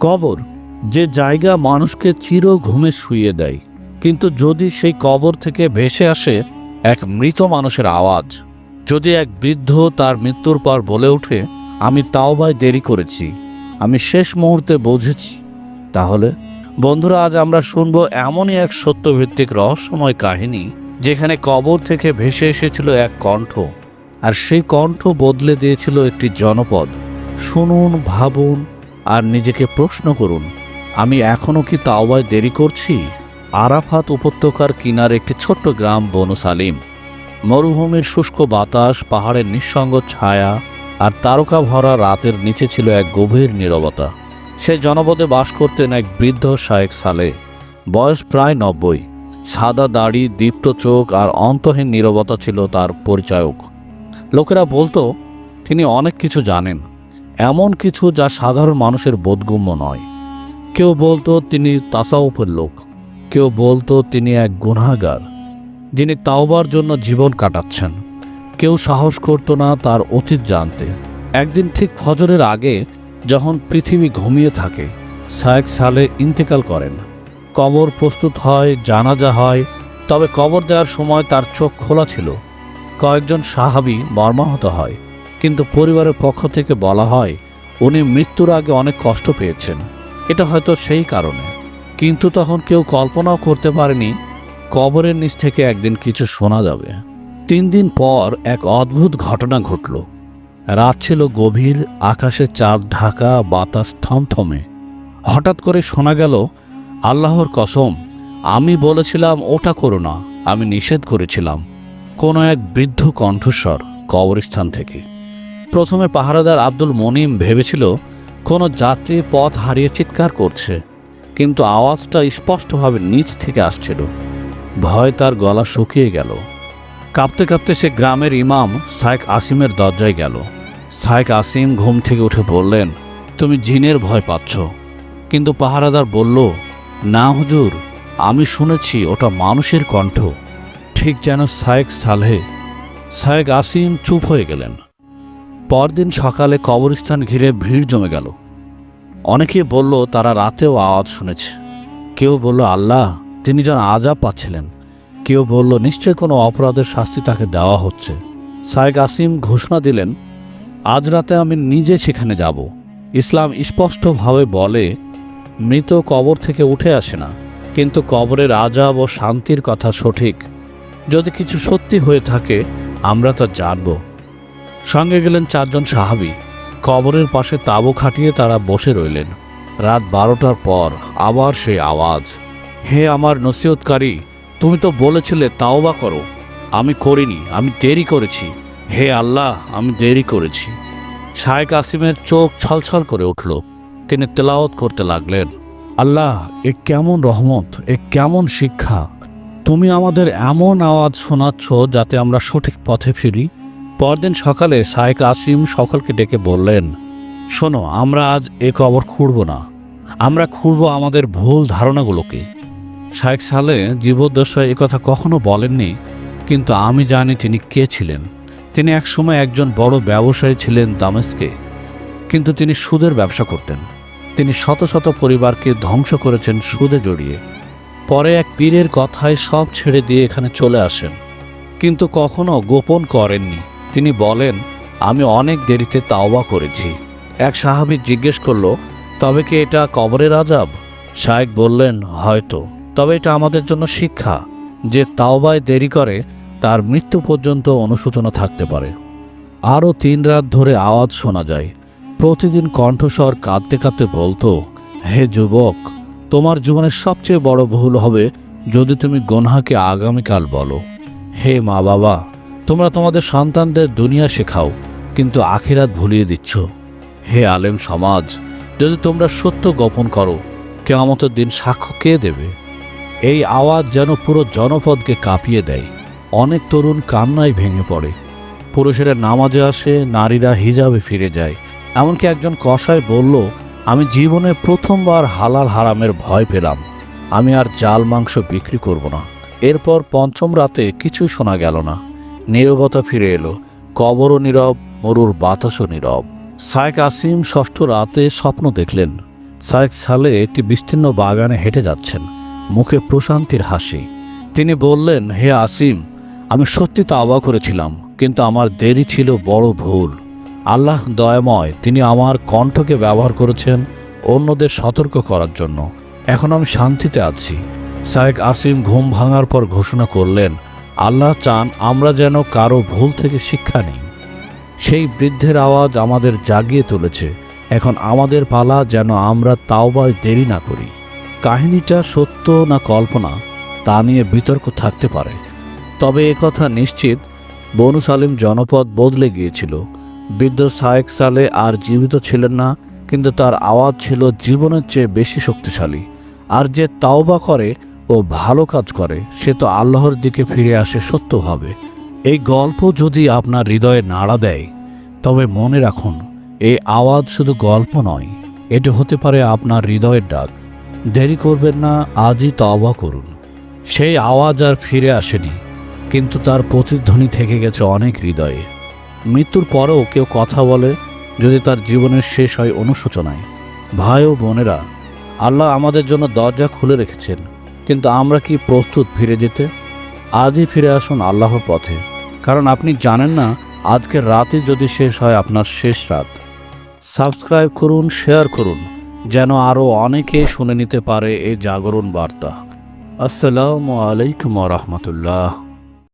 কবর, যে জায়গা মানুষকে চির ঘুমে শুইয়ে দেয়। কিন্তু যদি সেই কবর থেকে ভেসে আসে এক মৃত মানুষের আওয়াজ, যদি এক বৃদ্ধ তার মৃত্যুর পর বলে ওঠে, আমি তাওবায় দেরি করেছি, আমি শেষ মুহূর্তে বুঝেছি। তাহলে, বন্ধুরা, আজ আমরা শুনব এমনই এক সত্যভিত্তিক রহস্যময় কাহিনী, যেখানে কবর থেকে ভেসে এসেছিল এক কণ্ঠ, আর সেই কণ্ঠ বদলে দিয়েছিল একটি জনপদ। শুনুন, ভাবুন আর নিজেকে প্রশ্ন করুন, আমি এখনও কি তাওবায় দেরি করছি? আরাফাত উপত্যকার কিনার একটি ছোট্ট গ্রাম বনু সালিম। মরুভূমির শুষ্ক বাতাস, পাহাড়ের নিঃসঙ্গ ছায়া আর তারকা ভরা রাতের নিচে ছিল এক গভীর নীরবতা। সে জনপদে বাস করতেন এক বৃদ্ধ শায়েক সালে। বয়স প্রায় নব্বই। সাদা দাড়ি, দীপ্ত চোখ আর অন্তহীন নীরবতা ছিল তার পরিচায়ক। লোকেরা বলতো, তিনি অনেক কিছু জানেন। এমন কিছু যা সাধারণ মানুষের বোধগম্য নয়। কেউ বলতো তিনি তাসাউফের লোক, কেউ বলতো তিনি এক গুনাগার যিনি তাওবার জন্য জীবন কাটাচ্ছেন। কেউ সাহস করতো না তার অতীত জানতে। একদিন ঠিক ফজরের আগে যখন পৃথিবী ঘুমিয়ে থাকে, শায়েক সালে ইন্তেকাল করেন। কবর প্রস্তুত হয়, জানাজা হয়, তবে কবর দেওয়ার সময় তার চোখ খোলা ছিল। কয়েকজন সাহাবি মর্মাহত হয়। কিন্তু পরিবারের পক্ষ থেকে বলা হয়, উনি মৃত্যুর আগে অনেক কষ্ট পেয়েছেন। এটা হয়তো সেই কারণে। কিন্তু তখন কেউ কল্পনাও করতে পারেনি, কবরের নিচ থেকে একদিন কিছু শোনা যাবে। তিন দিন পর এক অদ্ভুত ঘটনা ঘটল। রাত ছিল গভীর, আকাশে চাঁদ ঢাকা, বাতাস থমথমে। হঠাৎ করে শোনা গেল, আল্লাহর কসম, আমি বলেছিলাম, ওটা করো না। আমি নিষেধ করেছিলাম। কোনো এক বৃদ্ধ কণ্ঠস্বর কবরস্থান থেকে। প্রথমে পাহারাদার আব্দুল মনিম ভেবেছিল, কোনো যাত্রী পথ হারিয়ে চিৎকার করছে, কিন্তু আওয়াজটা স্পষ্টভাবে নিচ থেকে আসছিল। ভয় তার গলা শুকিয়ে গেল। কাঁপতে কাঁপতে সে গ্রামের ইমাম সাইক আসিমের দরজায় গেল। সাইক আসিম ঘুম থেকে উঠে বললেন, তুমি জিনের ভয় পাচ্ছ। কিন্তু পাহারাদার বলল, না হুজুর, আমি শুনেছি ওটা মানুষের কণ্ঠ। ঠিক যেন সায়েক সালহে। সায়েক আসিম চুপ হয়ে গেলেন। পরদিন সকালে কবরস্থান ঘিরে ভিড় জমে গেল। অনেকে বলল, তারা রাতেও আওয়াজ শুনেছে। কেউ বলল, আল্লাহ, তিনি যেন আজাব পাচ্ছিলেন। কেউ বলল, নিশ্চয় কোনো অপরাধের শাস্তি তাকে দেওয়া হচ্ছে। সায়েক আসিম ঘোষণা দিলেন, আজ রাতে আমি নিজে সেখানে যাব। ইসলাম স্পষ্টভাবে বলে, মৃত কবর থেকে উঠে আসে না, কিন্তু কবরের আজাব ও শান্তির কথা সঠিক। যদি কিছু সত্যি হয়ে থাকে, আমরা তা জানব। সঙ্গে গেলেন চারজন সাহাবি। কবরের পাশে তাঁবু খাটিয়ে তারা বসে রইলেন। রাত বারোটার পর আবার সেই আওয়াজ, হে আমার নসিহতকারী, তুমি তো বলেছিলে তাওবা করো। আমি করিনি, আমি দেরি করেছি। হে আল্লাহ, আমি দেরি করেছি। শায়েক আসিমের চোখ ছলছল করে উঠল। তিনি তেলাওত করতে লাগলেন, আল্লাহ, এ কেমন রহমত, এ কেমন শিক্ষা। তুমি আমাদের এমন আওয়াজ শোনাচ্ছ যাতে আমরা সঠিক পথে ফিরি? পরদিন সকালে শায়েক আসিম সকলকে ডেকে বললেন, শোনো, আমরা আজ এ কবর খুঁড়ব না। আমরা খুঁড়ব আমাদের ভুল ধারণাগুলোকে। শায়েক সালে জীবদ্দশায় কথা কখনো বলেননি, কিন্তু আমি জানি তিনি কে ছিলেন। তিনি একসময় একজন বড় ব্যবসায়ী ছিলেন দামেস্কে, কিন্তু তিনি সুদের ব্যবসা করতেন। তিনি শত শত পরিবারকে ধ্বংস করেছেন সুদে জড়িয়ে। পরে এক পীরের কথায় সব ছেড়ে দিয়ে এখানে চলে আসেন, কিন্তু কখনো গোপন করেননি। তিনি বলেন, আমি অনেক দেরিতে তাওবা করেছি। এক সাহাবি জিজ্ঞেস করল, তবে কি এটা কবরের আজাব শায়েক বললেন, হয়তো, তবে এটা আমাদের জন্য শিক্ষা যে তাওবায় দেরি করে, তার মৃত্যু পর্যন্ত অনুশোচনা থাকতে পারে। আরও তিন রাত ধরে আওয়াজ শোনা যায়, প্রতিদিন কণ্ঠস্বর কাঁদতে কাঁদতে বলতো, হে যুবক, তোমার জীবনের সবচেয়ে বড় ভুল হবে যদি তুমি গনহাকে আগামীকাল বলো। হে মা বাবা তোমরা তোমাদের সন্তানদের দুনিয়া শেখাও, কিন্তু আখিরাত ভুলিয়ে দিচ্ছ। হে আলেম সমাজ, যদি তোমরা সত্য গোপন করো, কেয়ামতের দিন সাক্ষ্য কে দেবে? এই আওয়াজ যেন পুরো জনপদকে কাঁপিয়ে দেয়। অনেক তরুণ কান্নায় ভেঙে পড়ে। পুরুষেরা নামাজে আসে, নারীরা হিজাবে ফিরে যায়। এমনকি একজন কসাই বলল, আমি জীবনে প্রথমবার হালাল হারামের ভয় পেলাম। আমি আর জাল মাংস বিক্রি করব না। এরপর পঞ্চম রাতে কিছুই শোনা গেল না। নীরবতা ফিরে এলো। কবরও নীরব, মরুর বাতাসও নীরব। সায়েক আসিম ষষ্ঠ রাতে স্বপ্ন দেখলেন। সায়েক সালে একটি বিস্তীর্ণ বাগানে হেঁটে যাচ্ছেন। মুখে প্রশান্তির হাসি। তিনি বললেন, হে আসিম, আমি সত্যি তা তাওবা করেছিলাম, কিন্তু আমার দেরি ছিল বড় ভুল। আল্লাহ দয়াময়, তিনি আমার কণ্ঠকে ব্যবহার করেছেন অন্যদের সতর্ক করার জন্য। এখন আমি শান্তিতে আছি। সায়েক আসিম ঘুম ভাঙার পর ঘোষণা করলেন আল্লাহ চান আমরা যেন কারও ভুল থেকে শিক্ষা নিই। সেই বৃদ্ধের আওয়াজ আমাদের জাগিয়ে তুলেছে। এখন আমাদের পালা যেন আমরা তাওবায় দেরি না করি। কাহিনীটা সত্য না কল্পনা, তা নিয়ে বিতর্ক থাকতে পারে। তবে কথা নিশ্চিত, বনু সালিম জনপদ বদলে গিয়েছিল। বৃদ্ধ সায়েক সালে আর জীবিত ছিলেন না, কিন্তু তার আওয়াজ ছিল জীবনের চেয়ে বেশি শক্তিশালী। আর যে তাওবা করে ও ভালো কাজ করে, সে তো আল্লাহর দিকে ফিরে আসে সত্যভাবে। এই গল্প যদি আপনার হৃদয়ে নাড়া দেয়, তবে মনে রাখুন, এই আওয়াজ শুধু গল্প নয়, এটা হতে পারে আপনার হৃদয়ের ডাক। দেরি করবেন না, আজই তওবা করুন। সেই আওয়াজ আর ফিরে আসেনি, কিন্তু তার প্রতিধ্বনি থেকে গেছে অনেক হৃদয়ে। মৃত্যুর পরেও কেউ কথা বলে, যদি তার জীবনের শেষ হয় অনুশোচনায়। ভাই ও বোনেরা, আল্লাহ আমাদের জন্য দরজা খুলে রেখেছেন। কিন্তু আমরা কি প্রস্তুত ফিরে যেতে? আজই ফিরে আসুন আল্লাহর পথে। কারণ আপনি জানেন না আজকের রাতে যদি শেষ হয় আপনার শেষ রাত। সাবস্ক্রাইব করুন, শেয়ার করুন, যেন আরও অনেকে শুনে নিতে পারে এই জাগরণ বার্তা। আসসালামু আলাইকুম রহমতুল্লাহ।